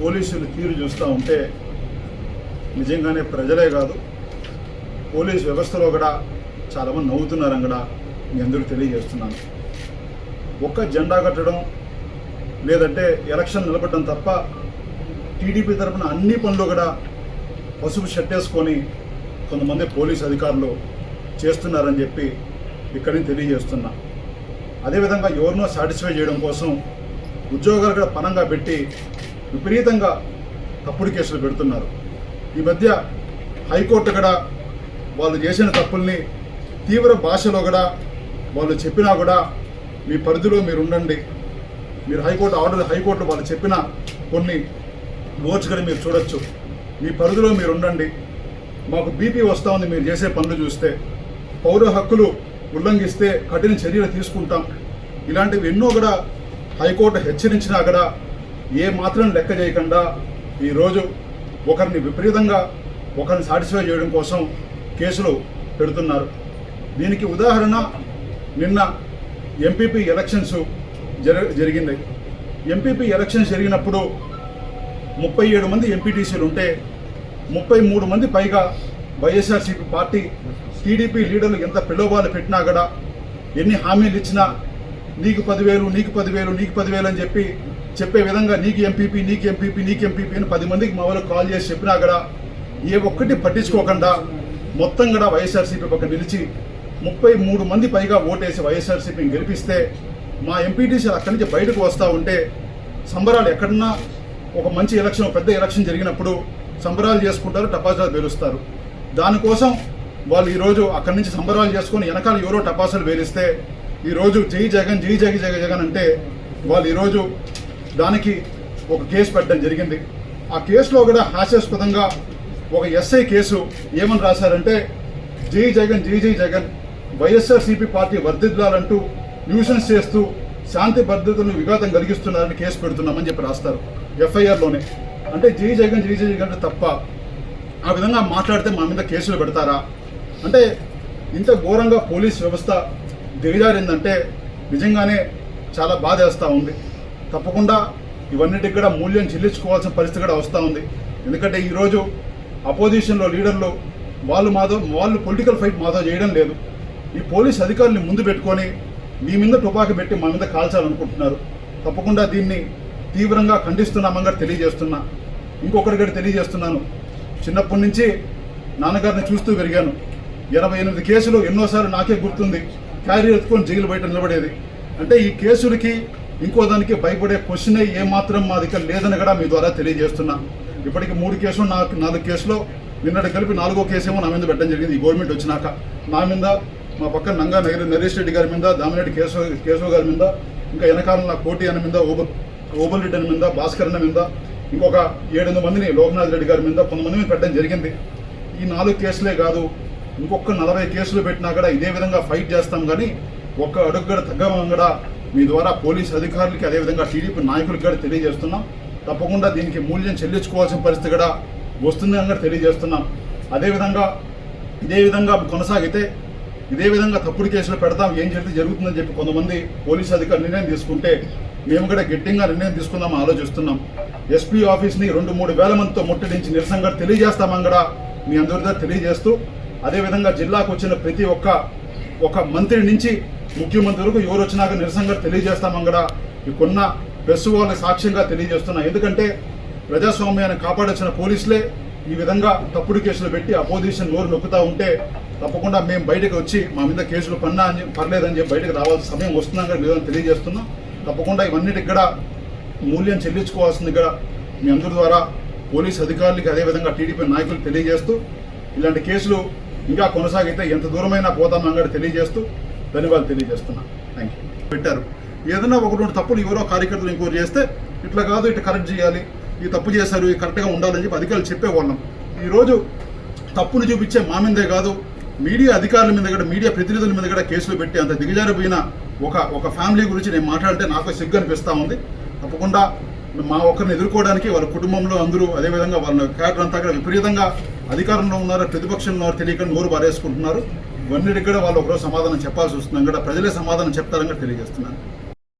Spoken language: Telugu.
పోలీసులు తీరు చూస్తూ ఉంటే నిజంగానే ప్రజలే కాదు పోలీస్ వ్యవస్థలో కూడా చాలామంది నవ్వుతున్నారని కూడా మీ అందరూ తెలియజేస్తున్నాను. ఒక్క జెండా కట్టడం లేదంటే ఎలక్షన్ నిలబడడం తప్ప టీడీపీ తరఫున అన్ని పనులు కూడా పసుపు షర్ట్ వేసుకొని కొంతమంది పోలీస్ అధికారులు చేస్తున్నారని చెప్పి ఇక్కడి నుంచి తెలియజేస్తున్నా. అదేవిధంగా ఎవరినో సాటిస్ఫై చేయడం కోసం ఉద్యోగాలు కూడా పనంగా పెట్టి విపరీతంగా తప్పుడు కేసులు పెడుతున్నారు. ఈ మధ్య హైకోర్టు కూడా వాళ్ళు చేసిన తప్పుల్ని తీవ్ర భాషలో కూడా వాళ్ళు చెప్పినా కూడా మీ పరిధిలో మీరు ఉండండి. మీరు హైకోర్టు ఆర్డర్ హైకోర్టు వాళ్ళు చెప్పిన కొన్ని నోట్స్ కూడా మీరు చూడొచ్చు. మీ పరిధిలో మీరు ఉండండి. మాకు బీపీ వస్తూ ఉంది మీరు చేసే పనులు చూస్తే. పౌర హక్కులు ఉల్లంఘిస్తే కఠిన చర్యలు తీసుకుంటాం. ఇలాంటివి ఎన్నో కూడా హైకోర్టు హెచ్చరించినా కూడా ఏ మాత్రం లెక్క చేయకుండా ఈరోజు ఒకరిని విపరీతంగా ఒకరిని సాటిస్ఫై చేయడం కోసం కేసులు పెడుతున్నారు. దీనికి ఉదాహరణ నిన్న ఎంపీపీ ఎలక్షన్స్ జర జరిగింది. ఎంపీపీ ఎలక్షన్స్ జరిగినప్పుడు ముప్పై ఏడు మంది ఎంపీటీసీలు ఉంటే ముప్పై మూడు మంది పైగా వైఎస్ఆర్సీపీ పార్టీ టీడీపీ లీడర్లు ఎంత ప్రలోభాలు పెట్టినా కూడా ఎన్ని హామీలు ఇచ్చినా నీకు పదివేలు నీకు పదివేలు నీకు పదివేలు అని చెప్పి చెప్పే విధంగా నీకు ఎంపీపీ నీకు ఎంపీపీ నీకు ఎంపీపీ అని పది మందికి మా వాళ్ళకి కాల్ చేసి చెప్పినా కూడా ఏ ఒక్కటి పట్టించుకోకుండా మొత్తం కూడా వైఎస్ఆర్సీపీ పక్క నిలిచి ముప్పై మూడు మంది పైగా ఓటేసి వైఎస్ఆర్సీపీని గెలిపిస్తే మా ఎంపీటీసీలు అక్కడి నుంచి బయటకు వస్తూ ఉంటే సంబరాలు ఎక్కడన్నా ఒక మంచి ఎలక్షన్ ఒక పెద్ద ఎలక్షన్ జరిగినప్పుడు సంబరాలు చేసుకుంటారు టపాసాలు పేలుస్తారు. దానికోసం వాళ్ళు ఈరోజు అక్కడి నుంచి సంబరాలు చేసుకొని వెనకాల ఎవరో టపాసాలు పేలిస్తే ఈరోజు జై జగన్ జై జగ జగ జగన్ అంటే వాళ్ళు ఈరోజు దానికి ఒక కేసు పెట్టడం జరిగింది. ఆ కేసులో కూడా హాస్యాస్పదంగా ఒక ఎస్ఐ కేసు ఏమని రాశారంటే జై జగన్ జై జై జగన్ వైఎస్ఆర్సీపీ పార్టీ వర్ధిద్దాలంటూ న్యూసెన్స్ చేస్తూ శాంతి భద్రతను విఘాతం కలిగిస్తున్నారని కేసు పెడుతున్నామని చెప్పి రాస్తారు ఎఫ్ఐఆర్లోనే. అంటే జై జగన్ జై జగన్ అంటే తప్ప ఆ విధంగా మాట్లాడితే మా మీద కేసులు పెడతారా? అంటే ఇంత ఘోరంగా పోలీస్ వ్యవస్థ దిగజారిందంటే నిజంగానే చాలా బాధేస్తూ ఉంది. తప్పకుండా ఇవన్నిటికి కూడా మూల్యం చెల్లించుకోవాల్సిన పరిస్థితి కూడా వస్తూ ఉంది. ఎందుకంటే ఈరోజు అపోజిషన్లో లీడర్లు వాళ్ళు మాతో వాళ్ళు పొలిటికల్ ఫైట్ మాతో చేయడం లేదు. ఈ పోలీస్ అధికారుల్ని ముందు పెట్టుకొని మీ మీద టుపాకి పెట్టి మా మీద కాల్చాలనుకుంటున్నారు. తప్పకుండా దీన్ని తీవ్రంగా ఖండిస్తున్నామని తెలియజేస్తున్నా. ఇంకొకటి తెలియజేస్తున్నాను. చిన్నప్పటి నుంచి నాన్నగారిని చూస్తూ పెరిగాను. ఎనభై ఎనిమిది కేసులు ఎన్నోసార్లు నాకే గుర్తుంది. క్యారీ ఎత్తుకొని జైలు బయట నిలబడేది. అంటే ఈ కేసులకి ఇంకో దానికి భయపడే క్వశ్చనే ఏమాత్రం మా దగ్గర లేదని కూడా మీ ద్వారా తెలియజేస్తున్నా. ఇప్పటికి మూడు కేసులు నాకు నాలుగు కేసులో. నిన్నటి కలిపి నాలుగో కేసేమో నా మీద పెట్టడం జరిగింది. ఈ గవర్నమెంట్ వచ్చినాక నా మీద మా పక్కన నంగా నగరి నరేష్ రెడ్డి గారి మీద దామిరెడ్డి కేశవ కేశవ గారి మీద ఇంకా వెనకాల నా కోటి అన్న మీద ఓబల్ ఓబల్ రెడ్డి అన్న మీద భాస్కర్ అన్న మీద ఇంకొక ఏడెనిమిది మందిని లోకనాథ్ రెడ్డి గారి మీద కొంతమంది మీద పెట్టడం జరిగింది. ఈ నాలుగు కేసులే కాదు ఇంకొక నలభై కేసులు పెట్టినా కూడా ఇదే విధంగా ఫైట్ చేస్తాం కానీ ఒక్క అడుగు కూడా తగ్గమని కూడా మీ ద్వారా పోలీస్ అధికారులకి అదేవిధంగా టీడీపీ నాయకులకి కూడా తెలియజేస్తున్నాం. తప్పకుండా దీనికి మూల్యం చెల్లించుకోవాల్సిన పరిస్థితి కూడా వస్తుందని కూడా తెలియజేస్తున్నాం. అదేవిధంగా ఇదే విధంగా కొనసాగితే ఇదే విధంగా తప్పుడు కేసులు పెడతాం ఏం జరిగితే జరుగుతుందని చెప్పి కొంతమంది పోలీసు అధికారులు నిర్ణయం తీసుకుంటే మేము కూడా గట్టిగా నిర్ణయం తీసుకుందాం ఆలోచిస్తున్నాం. ఎస్పీ ఆఫీస్ని రెండు మూడు వేల మందితో ముట్టడించి నిరసనగా తెలియజేస్తామని కూడా మీ అందరి దగ్గర తెలియజేస్తూ అదేవిధంగా జిల్లాకు వచ్చిన ప్రతి ఒక్క ఒక మంత్రి నుంచి ముఖ్యమంత్రి వరకు ఎవరు వచ్చినాక నిరసనగా తెలియజేస్తామని కూడా ప్రెస్ వాళ్ళ సాక్ష్యంగా తెలియజేస్తున్నా. ఎందుకంటే ప్రజాస్వామ్యాన్ని కాపాడాల్సిన పోలీసులే ఈ విధంగా తప్పుడు కేసులు పెట్టి అపోజిషన్ నోరు నొక్కుతా ఉంటే తప్పకుండా మేము బయటకు వచ్చి మా మీద కేసులు పన్నా అని పర్లేదని చెప్పి బయటకు రావాల్సిన సమయం వస్తున్నాం కదా లేదని తెలియజేస్తున్నాం. తప్పకుండా ఇవన్నిటికి కూడా మూల్యం చెల్లించుకోవాల్సింది కూడా మీ అందరి ద్వారా పోలీస్ అధికారులకి అదేవిధంగా టీడీపీ నాయకులు తెలియజేస్తూ ఇలాంటి కేసులు ఇంకా కొనసాగితే ఎంత దూరమైనా పోతామని కూడా తెలియజేస్తూ ధన్యవాదాలు తెలియజేస్తున్నా. థ్యాంక్ యూ పెట్టారు. ఏదైనా ఒక రెండు తప్పులు ఎవరో కార్యకర్తలు ఇంకోటి చేస్తే ఇట్లా కాదు ఇట్లా కరెక్ట్ చేయాలి ఈ తప్పు చేశారు ఈ కరెక్ట్గా ఉండాలని చెప్పి అధికారులు చెప్పేవాళ్ళం. ఈరోజు తప్పును చూపించే మా మీదే కాదు మీడియా అధికారుల మీద కూడా మీడియా ప్రతినిధుల మీద కూడా కేసులు పెట్టి అంత దిగజారిపోయిన ఒక ఒక ఫ్యామిలీ గురించి నేను మాట్లాడితే నాకు సిగ్గు అనిపిస్తూ ఉంది. తప్పకుండా మా ఒక్కరిని ఎదుర్కోవడానికి వాళ్ళ కుటుంబంలో అందరూ అదేవిధంగా వాళ్ళ క్యాడర్ అంతా కూడా విపరీతంగా అధికారంలో ఉన్నారు ప్రతిపక్షంలో ఉన్నారు తెలియక నోరు బారేసుకుంటున్నారు ఇవన్నీ కూడా వాళ్ళు ఒకరోజు సమాధానం చెప్పాల్సి వస్తుందని కూడా ప్రజలే సమాధానం చెప్తారని కూడా తెలియజేస్తున్నాను.